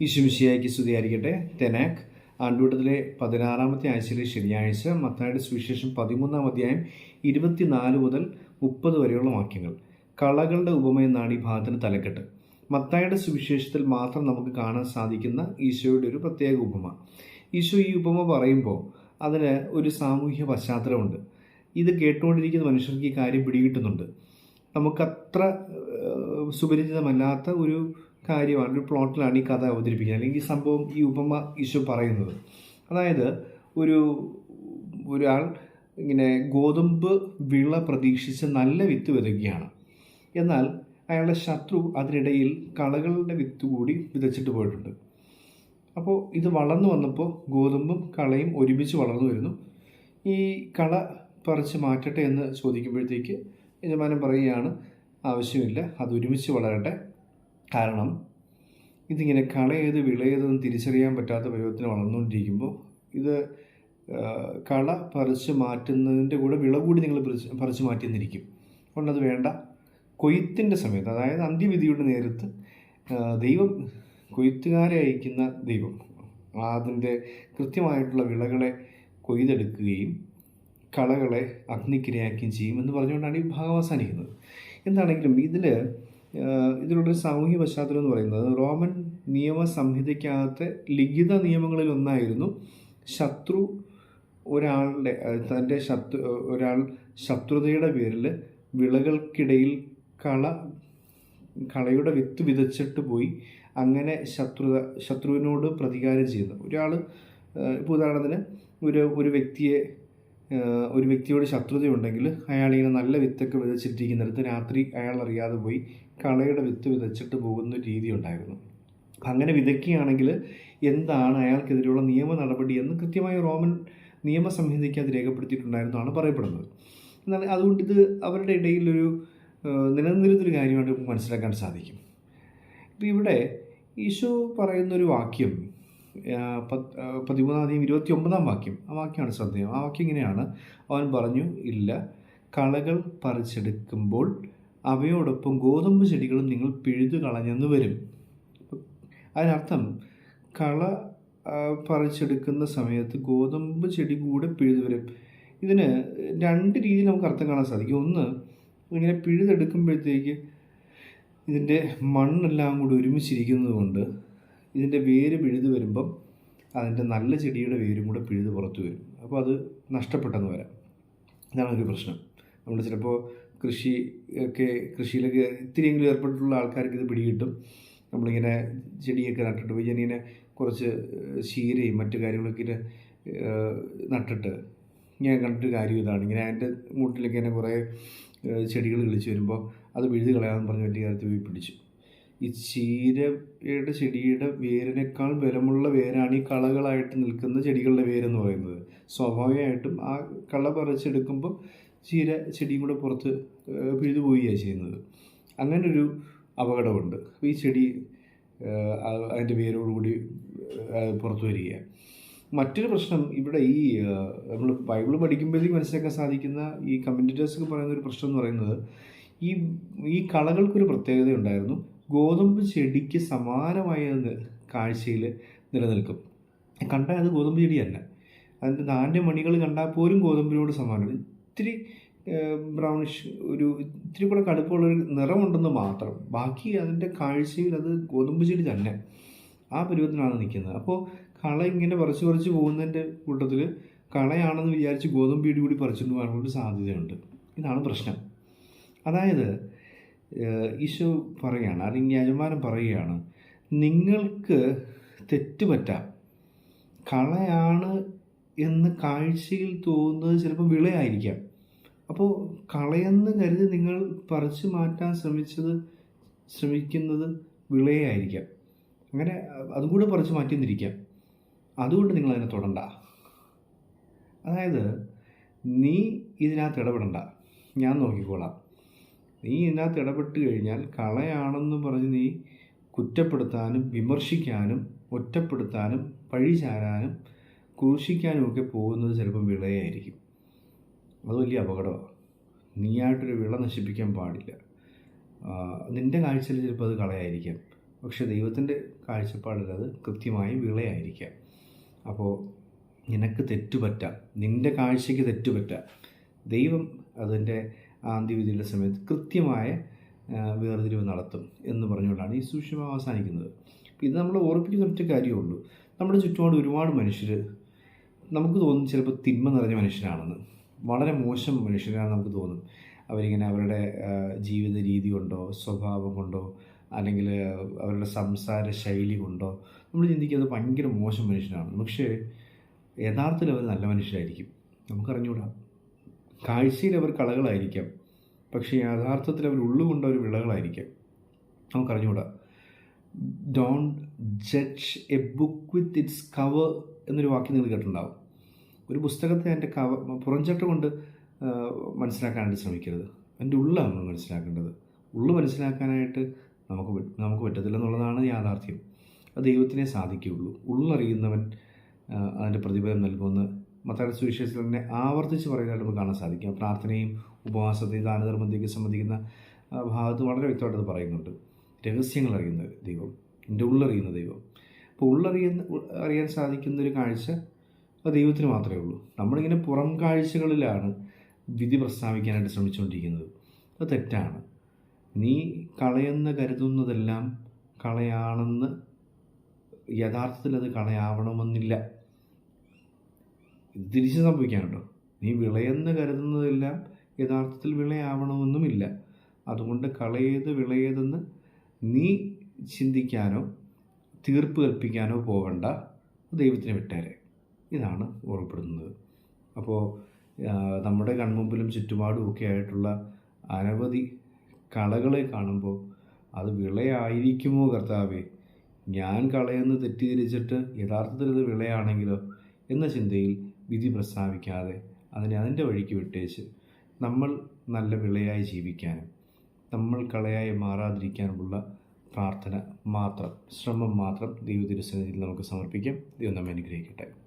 ഈശുമിശിയായിക്ക് സ്തുതിയായിരിക്കട്ടെ. തെനാക്ക് ആണ്ടുവട്ടത്തിലെ പതിനാറാമത്തെ ആഴ്ചയിലെ ശനിയാഴ്ച മത്തായുടെ സുവിശേഷം പതിമൂന്നാം അധ്യായം ഇരുപത്തിനാല് മുതൽ മുപ്പത് വരെയുള്ള വാക്യങ്ങൾ. കളകളുടെ ഉപമ എന്നാണ് ഈ ഭാഗത്തിന് തലക്കെട്ട്. മത്തായുടെ സുവിശേഷത്തിൽ മാത്രം നമുക്ക് കാണാൻ സാധിക്കുന്ന ഈശോയുടെ ഒരു പ്രത്യേക ഉപമ. ഈശോ ഈ ഉപമ പറയുമ്പോൾ അതിന് ഒരു സാമൂഹ്യ പശ്ചാത്തലമുണ്ട്. ഇത് കേട്ടുകൊണ്ടിരിക്കുന്ന മനുഷ്യർക്ക് ഈ കാര്യം പിടികിട്ടുന്നുണ്ട്. നമുക്കത്ര സുപരിചിതമല്ലാത്ത ഒരു കാര്യമാണ് ഒരു പ്ലോട്ടിലാണ് ഈ കഥ അവതരിപ്പിക്കുന്നത് അല്ലെങ്കിൽ ഈ സംഭവം ഈ ഉപമ ഈശോ പറയുന്നത്. അതായത് ഒരു ഒരാൾ ഇങ്ങനെ ഗോതമ്പ് വിള പ്രതീക്ഷിച്ച് നല്ല വിത്ത് വിതയ്ക്കുകയാണ്. എന്നാൽ അയാളുടെ ശത്രു അതിനിടയിൽ കളകളുടെ വിത്ത് കൂടി വിതച്ചിട്ട് പോയിട്ടുണ്ട്. അപ്പോൾ ഇത് വളർന്നു വന്നപ്പോൾ ഗോതമ്പും കളയും ഒരുമിച്ച് വളർന്നു വരുന്നു. ഈ കള പറിച്ച് മാറ്റട്ടെ എന്ന് ചോദിക്കുമ്പോഴത്തേക്ക് യജമാനൻ പറയുകയാണ് ആവശ്യമില്ല അത് ഒരുമിച്ച് വളരട്ടെ. കാരണം ഇതിങ്ങനെ കള ഏത് വിള ഏതെന്ന് തിരിച്ചറിയാൻ പറ്റാത്ത പരുവത്തിന് വളർന്നുകൊണ്ടിരിക്കുമ്പോൾ ഇത് കള പറിച്ച് മാറ്റുന്നതിന്റെ കൂടെ വിള കൂടി നിങ്ങൾ പറിച്ച് പറിച്ച് മാറ്റിയെന്നിരിക്കും. അതുകൊണ്ടത് വേണ്ട. കൊയ്ത്തിന്റെ സമയത്ത് അതായത് അന്ത്യവിധിയുടെ നേരത്ത് ദൈവം കൊയ്ത്തുകാരെ അയക്കുന്ന ദൈവം അതിന്റെ കൃത്യമായിട്ടുള്ള വിളകളെ കൊയ്തെടുക്കുകയും കളകളെ അഗ്നിക്കിരയാക്കുകയും ചെയ്യും എന്ന് പറഞ്ഞുകൊണ്ടാണ് ഈ ഭാഗം അവസാനിക്കുന്നത്. എന്താണെങ്കിലും ഇതിൽ ഇതിലുള്ളൊരു സാമൂഹ്യ പശ്ചാത്തലം എന്ന് പറയുന്നത് റോമൻ നിയമ സംഹിതയ്ക്കകത്തെ ലിഖിത നിയമങ്ങളിലൊന്നായിരുന്നു ശത്രു ഒരാളുടെ തന്റെ ശത്രു ഒരാൾ ശത്രുതയുടെ പേരിൽ വിളകൾക്കിടയിൽ കള കളയുടെ വിത്ത് വിതച്ചിട്ട് പോയി അങ്ങനെ ശത്രുത ശത്രുവിനോട് പ്രതികാരം ചെയ്യുന്നു. ഒരാൾ ഇപ്പോൾ ഉദാഹരണത്തിന് ഒരു ഒരു വ്യക്തിയെ ഒരു വ്യക്തിയോട് ശത്രുതയുണ്ടെങ്കിൽ അയാളിങ്ങനെ നല്ല വിത്തൊക്കെ വിതച്ചിട്ടിരിക്കുന്നിടത്ത് രാത്രി അയാൾ അറിയാതെ പോയി കളയുടെ വിത്ത് വിതച്ചിട്ട് പോകുന്ന രീതി ഉണ്ടായിരുന്നു. അങ്ങനെ വിതയ്ക്കുകയാണെങ്കിൽ എന്താണ് അയാൾക്കെതിരെയുള്ള നിയമ നടപടി എന്ന് കൃത്യമായി റോമൻ നിയമസംഹിതയ്ക്ക് അത് രേഖപ്പെടുത്തിയിട്ടുണ്ടായിരുന്നാണ് പറയപ്പെടുന്നത്. എന്നാൽ അതുകൊണ്ട് ഇത് അവരുടെ ഇടയിലൊരു നിലനിന്നിരുന്നൊരു കാര്യമായിട്ട് നമുക്ക് മനസ്സിലാക്കാൻ സാധിക്കും. ഇപ്പോൾ ഇവിടെ ഈശോ പറയുന്നൊരു വാക്യം പതിമൂന്നാം തീയതി ഇരുപത്തി ഒമ്പതാം വാക്യം ആ വാക്യമാണ് ശ്രദ്ധേയം. ആ വാക്യം ഇങ്ങനെയാണ്. അവൻ പറഞ്ഞു ഇല്ല കളകൾ പറിച്ചെടുക്കുമ്പോൾ അവയോടൊപ്പം ഗോതമ്പ് ചെടികളും നിങ്ങൾ പിഴുതു കളഞ്ഞെന്ന് വരും. അതിനർത്ഥം കള പറിച്ചെടുക്കുന്ന സമയത്ത് ഗോതമ്പ് ചെടി കൂടെ പിഴുതു വരും. ഇതിന് രണ്ട് രീതിയിൽ നമുക്ക് അർത്ഥം കാണാൻ സാധിക്കും. ഒന്ന് ഇങ്ങനെ പിഴുതെടുക്കുമ്പോഴത്തേക്ക് ഇതിന്റെ മണ്ണെല്ലാം കൂടി ഒരുമിച്ചിരിക്കുന്നത് കൊണ്ട് ഇതിന്റെ വേര് പിഴുതു വരുമ്പം അതിന്റെ നല്ല ചെടിയുടെ വേരും കൂടെ പിഴുത് പുറത്തു വരും. അപ്പോൾ അത് നഷ്ടപ്പെട്ടെന്ന് വരാം. ഇതാണ് ഒരു പ്രശ്നം. നമ്മൾ ചിലപ്പോൾ കൃഷി ഒക്കെ കൃഷിയിലൊക്കെ ഇത്തിരിയെങ്കിലും ഏർപ്പെട്ടിട്ടുള്ള ആൾക്കാർക്ക് ഇത് പിടികിട്ടും. നമ്മളിങ്ങനെ ചെടിയൊക്കെ നട്ടിട്ട് പോയി ഞാനിങ്ങനെ കുറച്ച് ശീരയും മറ്റു കാര്യങ്ങളൊക്കെ ഇങ്ങനെ നട്ടിട്ട് ഞാൻ കണ്ടിട്ട് കാര്യം ഇതാണ്. ഇങ്ങനെ അതിന്റെ മൂട്ടിലൊക്കെ ഇങ്ങനെ കുറേ ചെടികൾ കിളിച്ച് വരുമ്പോൾ അത് വിഴുതി കളയാമെന്ന് പറഞ്ഞ് വലിയ കാര്യത്തിൽ പോയി പിടിച്ചു. ഈ ചീരയുടെ ചെടിയുടെ വേരിനേക്കാൾ ബലമുള്ള വേരാണ് ഈ കളകളായിട്ട് നിൽക്കുന്ന ചെടികളുടെ വേരെന്ന് പറയുന്നത്. സ്വാഭാവികമായിട്ടും ആ കള പറിച്ചെടുക്കുമ്പോൾ ചീര ചെടിയും കൂടെ പുറത്ത് പിഴുതു പോവുകയാണ് ചെയ്യുന്നത്. അങ്ങനൊരു അപകടമുണ്ട്. ഈ ചെടി അതിന്റെ വേരോടുകൂടി പുറത്തു വരിക മറ്റൊരു പ്രശ്നം ഇവിടെ ഈ നമ്മൾ ബൈബിൾ പഠിക്കുമ്പോഴേക്കും മനസ്സിലാക്കാൻ സാധിക്കുന്ന ഈ കമ്മ്യൂണിറ്റേഴ്സൊക്കെ പറയുന്ന ഒരു പ്രശ്നം എന്ന് പറയുന്നത് ഈ ഈ കളകൾക്കൊരു പ്രത്യേകത ഉണ്ടായിരുന്നു. ഗോതമ്പ് ചെടിക്ക് സമാനമായ കാഴ്ചയിൽ നിലനിൽക്കും. കണ്ടാൽ അത് ഗോതമ്പ് ചെടിയല്ല. അതിന്റെ ധാന്യമണികൾ കണ്ടാൽ പോലും ഗോതമ്പിനോട് സമാനമാണ് ഇത്തിരി ബ്രൗണിഷ് ഒരു ഇത്തിരി കൂടെ കടുപ്പമുള്ളൊരു നിറമുണ്ടെന്ന് മാത്രം. ബാക്കി അതിന്റെ കാഴ്ചയിൽ അത് ഗോതമ്പ് ചെടി തന്നെ. ആ പരുവത്തിനാണ് നിൽക്കുന്നത്. അപ്പോൾ കള ഇങ്ങനെ പറിച്ചു പറിച്ച് പോകുന്നതിന്റെ കൂട്ടത്തിൽ കളയാണെന്ന് വിചാരിച്ച് ഗോതമ്പ് ഇടി കൂടി പറിച്ചുകൊണ്ട് പോകാനുള്ള സാധ്യതയുണ്ട്. ഇതാണ് പ്രശ്നം. അതായത് ഈശോ പറയുകയാണ് അല്ലെങ്കിൽ യജമാനം പറയുകയാണ് നിങ്ങൾക്ക് തെറ്റുപറ്റാം. കളയാണ് എന്ന് കാഴ്ചയിൽ തോന്നുന്നത് ചിലപ്പോൾ വിളയായിരിക്കാം. അപ്പോൾ കളയെന്ന് കരുതി നിങ്ങൾ പറിച്ചു മാറ്റാൻ ശ്രമിച്ചത് ശ്രമിക്കുന്നത് വിളയായിരിക്കാം. അങ്ങനെ അതും കൂടെ പറിച്ചു മാറ്റിയെന്നിരിക്കാം. അതുകൊണ്ട് നിങ്ങൾ അതിനെ തൊടണ്ട. അതായത് നീ ഇതിനകത്ത് ഇടപെടണ്ട. ഞാൻ നോക്കിക്കോളാം. നീ ഇതിനകത്ത് ഇടപെട്ട് കഴിഞ്ഞാൽ കളയാണെന്ന് പറഞ്ഞ് നീ കുറ്റപ്പെടുത്താനും വിമർശിക്കാനും ഒറ്റപ്പെടുത്താനും പഴി ചാരാനും ക്രൂശിക്കാനും ഒക്കെ പോകുന്നത് ചിലപ്പം വിളയായിരിക്കും. അത് വലിയ അപകടമാണ്. നീയായിട്ടൊരു വിള നശിപ്പിക്കാൻ പാടില്ല. നിന്റെ കാഴ്ചയിൽ ചിലപ്പോൾ അത് കളയായിരിക്കാം. പക്ഷെ ദൈവത്തിന്റെ കാഴ്ചപ്പാടിൽ അത് കൃത്യമായി വിളയായിരിക്കാം. അപ്പോൾ നിനക്ക് തെറ്റുപറ്റാം നിന്റെ കാഴ്ചയ്ക്ക് തെറ്റുപറ്റാം ദൈവം അതിന്റെ ആന്ത്യവിധിയുടെ സമയത്ത് കൃത്യമായ വേർതിരിവ് നടത്തും എന്ന് പറഞ്ഞുകൊണ്ടാണ് ഈ സൂക്ഷ്മം അവസാനിക്കുന്നത്. ഇത് നമ്മൾ ഓർപ്പിക്കുന്ന ഒറ്റ കാര്യമുള്ളൂ നമ്മുടെ ചുറ്റുപാട് ഒരുപാട് മനുഷ്യർ നമുക്ക് തോന്നും ചിലപ്പോൾ തിന്മ നിറഞ്ഞ മനുഷ്യരാണെന്ന് വളരെ മോശം മനുഷ്യരാണെന്ന് നമുക്ക് തോന്നും. അവരിങ്ങനെ അവരുടെ ജീവിത രീതി കൊണ്ടോ സ്വഭാവം കൊണ്ടോ അല്ലെങ്കിൽ അവരുടെ സംസാര ശൈലി കൊണ്ടോ നമ്മൾ ചിന്തിക്കുന്നത് ഭയങ്കര മോശം മനുഷ്യനാണ്. പക്ഷേ യഥാർത്ഥത്തിൽ അവർ നല്ല മനുഷ്യരായിരിക്കും. നമുക്കറിഞ്ഞുകൂടാ കാഴ്ചയിൽ അവർ കളകളായിരിക്കാം. പക്ഷേ യഥാർത്ഥത്തിൽ അവർ ഉള്ളുകൊണ്ട് അവർ വിളകളായിരിക്കാം. നമുക്കറിഞ്ഞുകൂടാ don't judge a book with its cover എന്നൊരു വാക്യം നിങ്ങൾ കേട്ടിട്ടുണ്ടാവും. ഒരു പുസ്തകത്തെ അതിന്റെ കവ പുറഞ്ചട്ട കൊണ്ട് മനസ്സിലാക്കാനായിട്ട് ശ്രമിക്കരുത്. അതിന്റെ ഉള്ളാണ് നമ്മൾ മനസ്സിലാക്കേണ്ടത്. ഉള്ളു മനസ്സിലാക്കാനായിട്ട് നമുക്ക് നമുക്ക് പറ്റത്തില്ല എന്നുള്ളതാണ് യാഥാർത്ഥ്യം. അത് ദൈവത്തിനെ സാധിക്കുകയുള്ളൂ. ഉള്ളറിയുന്നവൻ അതിന്റെ പ്രതിഫലം നൽകുമെന്ന് മത്തായ സുവിശേഷത്തിൽ തന്നെ ആവർത്തിച്ച് പറയുന്നതായിട്ട് നമുക്ക് കാണാൻ സാധിക്കും. പ്രാർത്ഥനയും ഉപവാസത്തെയും ദാനധർമ്മത്തേക്ക് സംബന്ധിക്കുന്ന ഭാഗത്ത് വളരെ വ്യക്തമായിട്ട് അത് പറയുന്നുണ്ട്. രഹസ്യങ്ങൾ അറിയുന്ന ദൈവം എന്റെ ഉള്ളറിയുന്ന ദൈവം. അപ്പോൾ ഉള്ളറിയുന്ന അറിയാൻ സാധിക്കുന്ന ഒരു കാഴ്ച അത് ദൈവത്തിന് മാത്രമേ ഉള്ളൂ. നമ്മളിങ്ങനെ പുറം കാഴ്ചകളിലാണ് വിധി പ്രസ്താവിക്കാനായിട്ട് ശ്രമിച്ചുകൊണ്ടിരിക്കുന്നത്. അത് തെറ്റാണ്. നീ കളയെന്ന് കരുതുന്നതെല്ലാം കളയാണെന്ന് യഥാർത്ഥത്തിൽ അത് കളയാവണമെന്നില്ല. ഇത് തിരിച്ച് സംഭവിക്കാനുണ്ടോ? നീ വിളയെന്ന് കരുതുന്നതെല്ലാം യഥാർത്ഥത്തിൽ വിളയാവണമെന്നുമില്ല. അതുകൊണ്ട് കളയേത് വിളയേതെന്ന് നീ ചിന്തിക്കാനോ തീർപ്പ് കൽപ്പിക്കാനോ പോകണ്ട ദൈവത്തിന് വിട്ടേരെ. ഇതാണ് ഓർമ്മപ്പെടുന്നത് അപ്പോൾ നമ്മുടെ കൺമുമ്പിലും ചുറ്റുപാടും ഒക്കെ ആയിട്ടുള്ള അനവധി കളകളെ കാണുമ്പോൾ അത് വിളയായിരിക്കുമോ കർത്താവേ? ഞാൻ കളയെന്ന് തെറ്റിദ്ധരിച്ചിട്ട് യഥാർത്ഥത്തിൽ ഇത് വിളയാണെങ്കിലോ എന്ന ചിന്തയിൽ വിധി പ്രസ്താവിക്കാതെ അതിനെ അതിന്റെ വഴിക്ക് വിട്ടേച്ച് നമ്മൾ നല്ല വിളയായി ജീവിക്കാനും നമ്മൾ കളയായി മാറാതിരിക്കാനുമുള്ള പ്രാർത്ഥന മാത്രം ശ്രമം മാത്രം ദൈവ തിരുസന്നിധിയിൽ നമുക്ക് സമർപ്പിക്കാം. ദൈവം നമ്മെ അനുഗ്രഹിക്കട്ടെ.